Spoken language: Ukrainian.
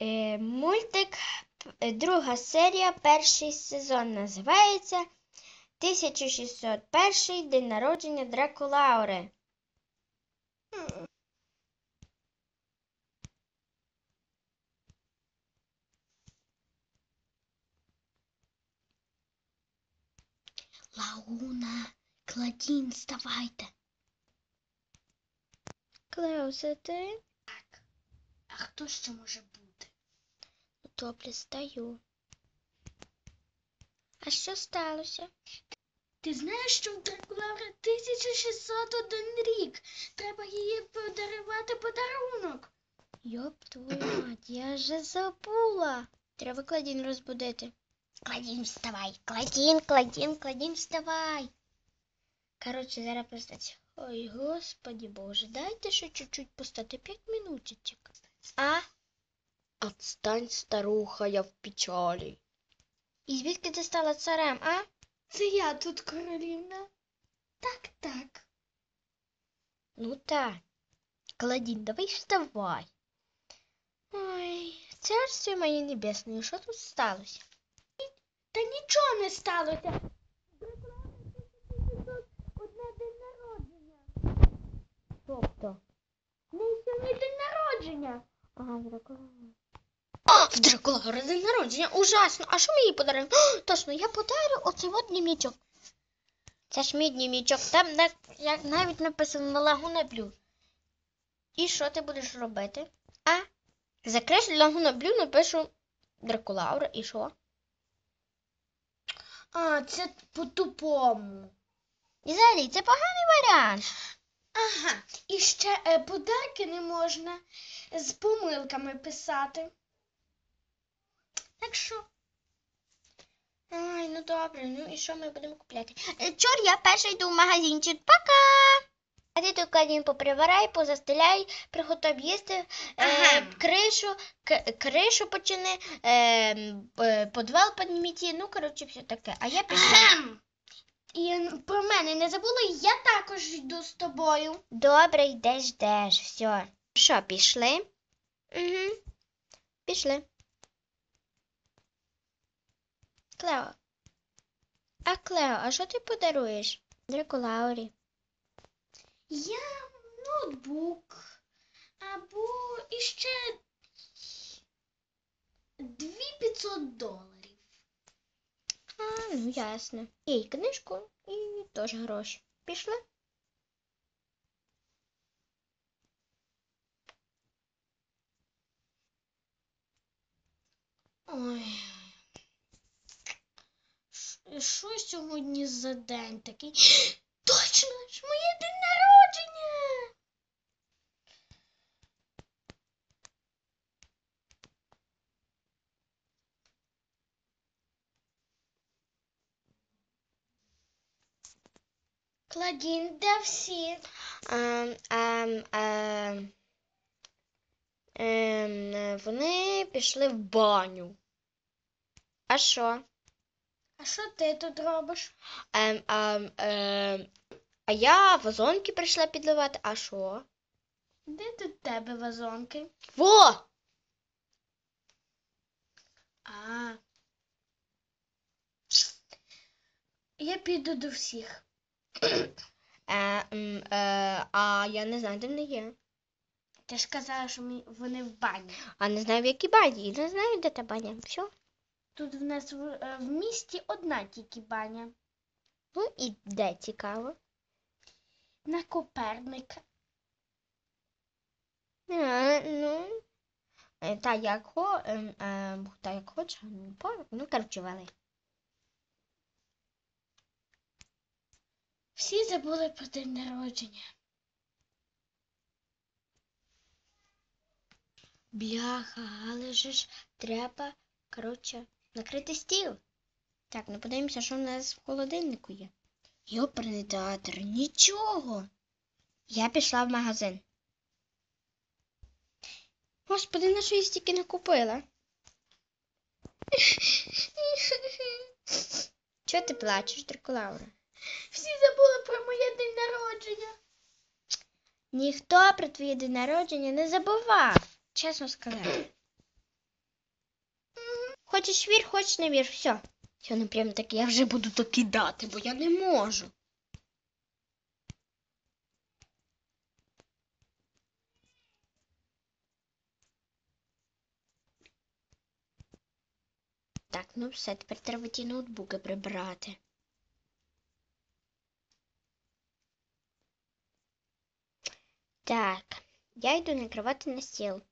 Е, мультик, е, друга серія, перший сезон називається 1601 День народження Дракулаури. Лауна, Кладін, вставайте. Клео, це ти? А хто ще може бути? Добре, стаю. А що сталося? Ти знаєш, що в Дракулаури 1601 рік. Треба їй подарувати подарунок. Йоп твою мать, я вже забула. Треба кладін розбудити. Кладін, вставай. Кладін, Кладін, Кладін, вставай. Коротше, зараз постать. Ой, господі боже, дайте ще чуть-чуть постати, п'ять минуточок. А? Отстань, старуха, я в печалі. І звідки ти стала царем, а? Це я тут королівна. Так, так. Ну так. Кладін, давай вставай. Ой, царство моє небесне, що тут сталося? Та нічого не сталося. Одне день народження. Тобто? Не сьогодні день народження. Ага, Дракула. В Дракула день народження, ужасно. А що ми їй? Точно, я подарю оцей от дневничок. Це ж мій дневничок, там як навіть написано Лагуна Блю. І що ти будеш робити? А? Закриш Лагуна Блю, напишу Дракулаура, і що? А, це по-тупому. І взагалі, це поганий варіант. Ага, і ще е, подарки не можна з помилками писати. Так що, Ай, ну добре, ну і що ми будемо купляти? Е, Чор, я перша йду в магазинчик. Пока! А ти тут Кадін поприварай, позастеляй, приготов їсти, е, кришу, к- кришу почини, е, е, подвал підніміть, ну, коротше, все таке. А я пішла. І про мене не забули, я також йду з тобою. Добре, йдеш, йдеш, все. Що, пішли? Угу. Пішли. Клео. А Клео, а що ти подаруєш? Дракулаурі. Я ноутбук або іще 2500 доларів. А, ну ясно. І книжку, і теж гроші. Пішли? Ой. Що сьогодні за день такий? Точно ж моє день народження. Кладін, де всі? Ем, ем, ем, ем, вони пішли в баню. А що? А що ти тут робиш? Ем, ем, ем, а я вазонки прийшла підливати. А що? Де тут тебе вазонки? Во! А. Я піду до всіх. Е, м, е, а я не знаю, де вони є. Ти ж казала, що ми- вони в бані. А не знаю, в якій бані. І не знаю, де та баня. Все. Тут в нас в, е, в місті одна тільки баня. Ну і де цікаво. На Коперника. А, ну. е, Та як хо, ем, та як хоче, ну, коротше, вели. Всі забули про день народження. Бляха, але ж треба, коротше, накрити стіл. Так, ну подивимося, що в нас в холодильнику є. Йоперний театр, нічого. Я пішла в магазин. Господи, на що я стільки не купила? Чого ти плачеш, Дракулаура? Всі забули про моє день народження. Ніхто про твій день народження не забував, чесно сказати. Хочеш вір, хочеш не вір, все. Все, не прям так, я вже буду то кидати, бо я не можу. Так, ну все, тепер треба ті ноутбуки прибрати. Так, я йду накривати на стіл.